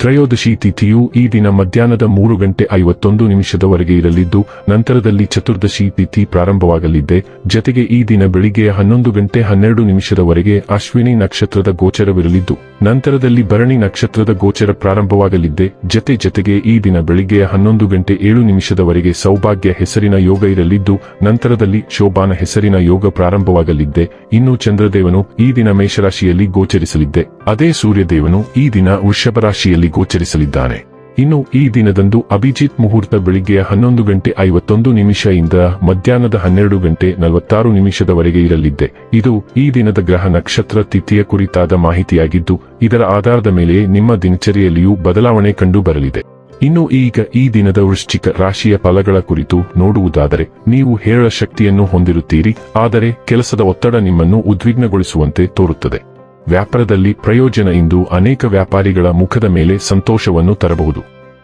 ತ್ರಯೋದಶಿ ತಿಥಿಯು ಈ ದಿನ ಮಧ್ಯಾಹ್ನದ ಮೂರು ಗಂಟೆ ಐವತ್ತೊಂದು ನಿಮಿಷದವರೆಗೆ ಇರಲಿದ್ದು, ನಂತರದಲ್ಲಿ ಚತುರ್ದಶಿ ತಿಥಿ ಪ್ರಾರಂಭವಾಗಲಿದೆ ಜತೆಗೆ ಈ ದಿನ ಬೆಳಿಗ್ಗೆ ಹನ್ನೊಂದು ಗಂಟೆ ಹನ್ನೆರಡು ನಿಮಿಷದವರೆಗೆ ಅಶ್ವಿನಿ ನಕ್ಷತ್ರದ ಗೋಚರವಿರಲಿದ್ದು, ನಂತರದಲ್ಲಿ ಭರಣಿ ನಕ್ಷತ್ರದ ಗೋಚರ ಪ್ರಾರಂಭವಾಗಲಿದೆ ಜತೆ ಜತೆಗೆ ಈ ದಿನ ಬೆಳಿಗ್ಗೆ ಹನ್ನೊಂದು ಗಂಟೆ ಏಳು ನಿಮಿಷದವರೆಗೆ ಸೌಭಾಗ್ಯ ಹೆಸರಿನ ಯೋಗ ಇರಲಿದ್ದು, ನಂತರದಲ್ಲಿ ಶೋಭಾನ ಹೆಸರಿನ ಯೋಗ ಪ್ರಾರಂಭವಾಗಲಿದ್ದೆ. ಇನ್ನು ಚಂದ್ರದೇವನು ಈ ದಿನ ಮೇಷರಾಶಿಯಲ್ಲಿ ಗೋಚರಿಸಲಿದ್ದೆ. ಅದೇ ಸೂರ್ಯದೇವನು ಈ ದಿನ ವೃಷಭ ರಾಶಿಯಲ್ಲಿ ಗೋಚರಿಸಲಿದ್ದಾನೆ. ಇನ್ನು ಈ ದಿನದಂದು ಅಭಿಜಿತ್ ಮುಹೂರ್ತ ಬೆಳಿಗ್ಗೆ ಹನ್ನೊಂದು ಗಂಟೆ ಐವತ್ತೊಂದು ನಿಮಿಷ ಇಂದ ಮಧ್ಯಾಹ್ನದ ಹನ್ನೆರಡು ಗಂಟೆ ನಲವತ್ತಾರು ನಿಮಿಷದವರೆಗೆ ಇರಲಿದ್ದೆ. ಇದು ಈ ದಿನದ ಗ್ರಹ ನಕ್ಷತ್ರ ತಿಥಿಯ ಕುರಿತಾದ ಮಾಹಿತಿಯಾಗಿದ್ದು, ಇದರ ಆಧಾರದ ಮೇಲೆ ನಿಮ್ಮ ದಿನಚರಿಯಲ್ಲಿಯೂ ಬದಲಾವಣೆ ಕಂಡು ಬರಲಿದೆ ಇನ್ನು ಈಗ ಈ ದಿನದ ವೃಶ್ಚಿಕ ರಾಶಿಯ ಫಲಗಳ ಕುರಿತು ನೋಡುವುದಾದರೆ, ನೀವು ಹೇಳ ಶಕ್ತಿಯನ್ನು ಹೊಂದಿರುತ್ತೀರಿ, ಆದರೆ ಕೆಲಸದ ಒತ್ತಡ ನಿಮ್ಮನ್ನು ಉದ್ವಿಗ್ನಗೊಳಿಸುವಂತೆ ತೋರುತ್ತದೆ. ವ್ಯಾಪಾರದಲ್ಲಿ ಪ್ರಯೋಜನ ಇಂದು ಅನೇಕ ವ್ಯಾಪಾರಿಗಳ ಮುಖದ ಮೇಲೆ ಸಂತೋಷವನ್ನು ತರಬಹುದು.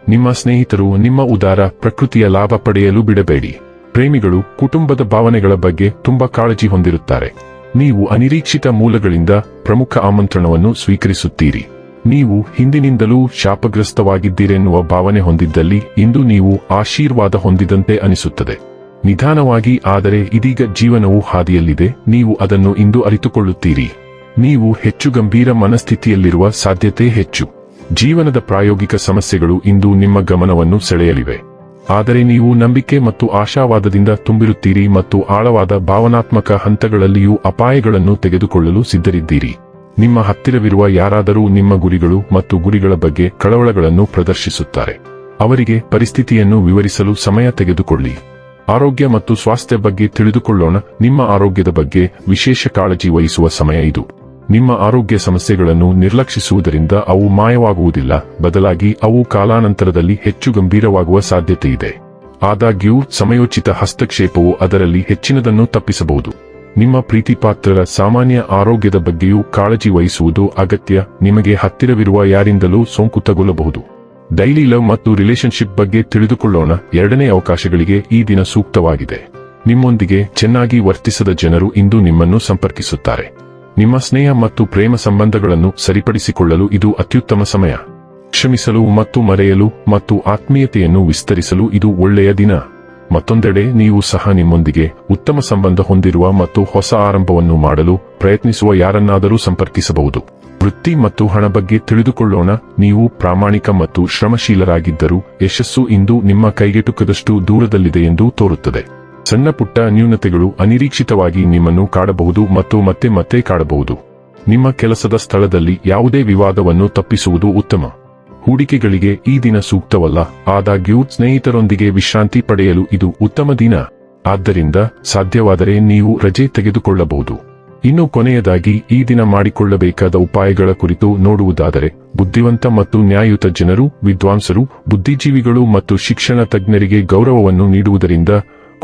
ನಿಮ್ಮ ಸ್ನೇಹಿತರು ನಿಮ್ಮ ಉದಾರ ಪ್ರಕೃತಿಯ ಲಾಭ ಪಡೆಯಲು ಬಿಡಬೇಡಿ. ಪ್ರೇಮಿಗಳು ಕುಟುಂಬದ ಭಾವನೆಗಳ ಬಗ್ಗೆ ತುಂಬಾ ಕಾಳಜಿ ಹೊಂದಿರುತ್ತಾರೆ. ನೀವು ಅನಿರೀಕ್ಷಿತ ಮೂಲಗಳಿಂದ ಪ್ರಮುಖ ಆಮಂತ್ರಣವನ್ನು ಸ್ವೀಕರಿಸುತ್ತೀರಿ. ನೀವು ಹಿಂದಿನಿಂದಲೂ ಶಾಪಗ್ರಸ್ತವಾಗಿದ್ದೀರೆನ್ನುವ ಭಾವನೆ ಹೊಂದಿದ್ದಲ್ಲಿ ಇಂದು ನೀವು ಆಶೀರ್ವಾದ ಹೊಂದಿದಂತೆ ಅನಿಸುತ್ತದೆ. ನಿಧಾನವಾಗಿ ಆದರೆ ಇದೀಗ ಜೀವನವು ಹಾದಿಯಲ್ಲಿದೆ. ನೀವು ಅದನ್ನು ಇಂದು ಅರಿತುಕೊಳ್ಳುತ್ತೀರಿ. ನೀವು ಹೆಚ್ಚು ಗಂಭೀರ ಮನಸ್ಥಿತಿಯಲ್ಲಿರುವ ಸಾಧ್ಯತೆ ಹೆಚ್ಚು. ಜೀವನದ ಪ್ರಾಯೋಗಿಕ ಸಮಸ್ಯೆಗಳು ಇಂದು ನಿಮ್ಮ ಗಮನವನ್ನು ಸೆಳೆಯಲಿವೆ. ಆದರೆ ನೀವು ನಂಬಿಕೆ ಮತ್ತು ಆಶಾವಾದದಿಂದ ತುಂಬಿರುತ್ತೀರಿ ಮತ್ತು ಆಳವಾದ ಭಾವನಾತ್ಮಕ ಹಂತಗಳಲ್ಲಿಯೂ ಅಪಾಯಗಳನ್ನು ತೆಗೆದುಕೊಳ್ಳಲು ಸಿದ್ಧರಿದ್ದೀರಿ. ನಿಮ್ಮ ಹತ್ತಿರವಿರುವ ಯಾರಾದರೂ ನಿಮ್ಮ ಗುರಿಗಳು ಮತ್ತು ಗುರಿಗಳ ಬಗ್ಗೆ ಕಳವಳಗಳನ್ನು ಪ್ರದರ್ಶಿಸುತ್ತಾರೆ. ಅವರಿಗೆ ಪರಿಸ್ಥಿತಿಯನ್ನು ವಿವರಿಸಲು ಸಮಯ ತೆಗೆದುಕೊಳ್ಳಿ. ಆರೋಗ್ಯ ಮತ್ತು ಸ್ವಾಸ್ಥ್ಯ ಬಗ್ಗೆ ತಿಳಿದುಕೊಳ್ಳೋಣ. ನಿಮ್ಮ ಆರೋಗ್ಯದ ಬಗ್ಗೆ ವಿಶೇಷ ಕಾಳಜಿ ವಹಿಸುವ ಸಮಯ ಇದು. ನಿಮ್ಮ ಆರೋಗ್ಯ ಸಮಸ್ಯೆಗಳನ್ನು ನಿರ್ಲಕ್ಷಿಸುವುದರಿಂದ ಅವು ಮಾಯವಾಗುವುದಿಲ್ಲ, ಬದಲಾಗಿ ಅವು ಕಾಲಾನಂತರದಲ್ಲಿ ಹೆಚ್ಚು ಗಂಭೀರವಾಗುವ ಸಾಧ್ಯತೆ ಇದೆ. ಆದಾಗ್ಯೂ, ಸಮಯೋಚಿತ ಹಸ್ತಕ್ಷೇಪವು ಅದರಲ್ಲಿ ಹೆಚ್ಚಿನದನ್ನು ತಪ್ಪಿಸಬಹುದು. ನಿಮ್ಮ ಪ್ರೀತಿಪಾತ್ರರ ಸಾಮಾನ್ಯ ಆರೋಗ್ಯದ ಬಗ್ಗೆಯೂ ಕಾಳಜಿ ವಹಿಸುವುದು ಅಗತ್ಯ, ನಿಮಗೆ ಹತ್ತಿರವಿರುವ ಯಾರಿಂದಲೂ ಸೋಂಕು ತಗೊಳ್ಳಬಹುದು ಡೈಲಿ ಲವ್ ಮತ್ತು ರಿಲೇಶನ್ಶಿಪ್ ಬಗ್ಗೆ ತಿಳಿದುಕೊಳ್ಳೋಣ, ಎರಡನೇ ಅವಕಾಶಗಳಿಗೆ ಈ ದಿನ ಸೂಕ್ತವಾಗಿದೆ. ನಿಮ್ಮೊಂದಿಗೆ ಚೆನ್ನಾಗಿ ವರ್ತಿಸದ ಜನರು ಇಂದು ನಿಮ್ಮನ್ನು ಸಂಪರ್ಕಿಸುತ್ತಾರೆ. ನಿಮ್ಮ ಸ್ನೇಹ ಮತ್ತು ಪ್ರೇಮ ಸಂಬಂಧಗಳನ್ನು ಸರಿಪಡಿಸಿಕೊಳ್ಳಲು ಇದು ಅತ್ಯುತ್ತಮ ಸಮಯ. ಕ್ಷಮಿಸಲು ಮತ್ತು ಮರೆಯಲು ಮತ್ತು ಆತ್ಮೀಯತೆಯನ್ನು ವಿಸ್ತರಿಸಲು ಇದು ಒಳ್ಳೆಯ ದಿನ. ಮತ್ತೊಂದೆಡೆ ನೀವು ಸಹ ನಿಮ್ಮೊಂದಿಗೆ ಉತ್ತಮ ಸಂಬಂಧ ಹೊಂದಿರುವ ಮತ್ತು ಹೊಸ ಆರಂಭವನ್ನು ಮಾಡಲು ಪ್ರಯತ್ನಿಸುವ ಯಾರನ್ನಾದರೂ ಸಂಪರ್ಕಿಸಬಹುದು. ವೃತ್ತಿ ಮತ್ತು ಹಣ ಬಗ್ಗೆ ತಿಳಿದುಕೊಳ್ಳೋಣ. ನೀವು ಪ್ರಾಮಾಣಿಕ ಮತ್ತು ಶ್ರಮಶೀಲರಾಗಿದ್ದರೂ ಯಶಸ್ಸು ಇಂದು ನಿಮ್ಮ ಕೈಗೆಟುಕದಷ್ಟು ದೂರದಲ್ಲಿದೆ ಎಂದು ತೋರುತ್ತದೆ. ಸಣ್ಣ ಪುಟ್ಟ ನ್ಯೂನತೆಗಳು ಅನಿರೀಕ್ಷಿತವಾಗಿ ನಿಮ್ಮನ್ನು ಕಾಡಬಹುದು ಮತ್ತು ಮತ್ತೆ ಮತ್ತೆ ಕಾಡಬಹುದು. ನಿಮ್ಮ ಕೆಲಸದ ಸ್ಥಳದಲ್ಲಿ ಯಾವುದೇ ವಿವಾದವನ್ನು ತಪ್ಪಿಸುವುದು ಉತ್ತಮ. ಹೂಡಿಕೆಗಳಿಗೆ ಈ ದಿನ ಸೂಕ್ತವಲ್ಲ, ಆದಾಗ್ಯೂ ಸ್ನೇಹಿತರೊಂದಿಗೆ ವಿಶ್ರಾಂತಿ ಪಡೆಯಲು ಇದು ಉತ್ತಮ ದಿನ. ಆದ್ದರಿಂದ ಸಾಧ್ಯವಾದರೆ ನೀವು ರಜೆ ತೆಗೆದುಕೊಳ್ಳಬಹುದು. ಇನ್ನು ಕೊನೆಯದಾಗಿ, ಈ ದಿನ ಮಾಡಿಕೊಳ್ಳಬೇಕಾದ ಉಪಾಯಗಳ ಕುರಿತು ನೋಡುವುದಾದರೆ, ಬುದ್ಧಿವಂತ ಮತ್ತು ನ್ಯಾಯಯುತ ಜನರು, ವಿದ್ವಾಂಸರು, ಬುದ್ಧಿಜೀವಿಗಳು ಮತ್ತು ಶಿಕ್ಷಣ ತಜ್ಞರಿಗೆ ಗೌರವವನ್ನು ನೀಡುವುದರಿಂದ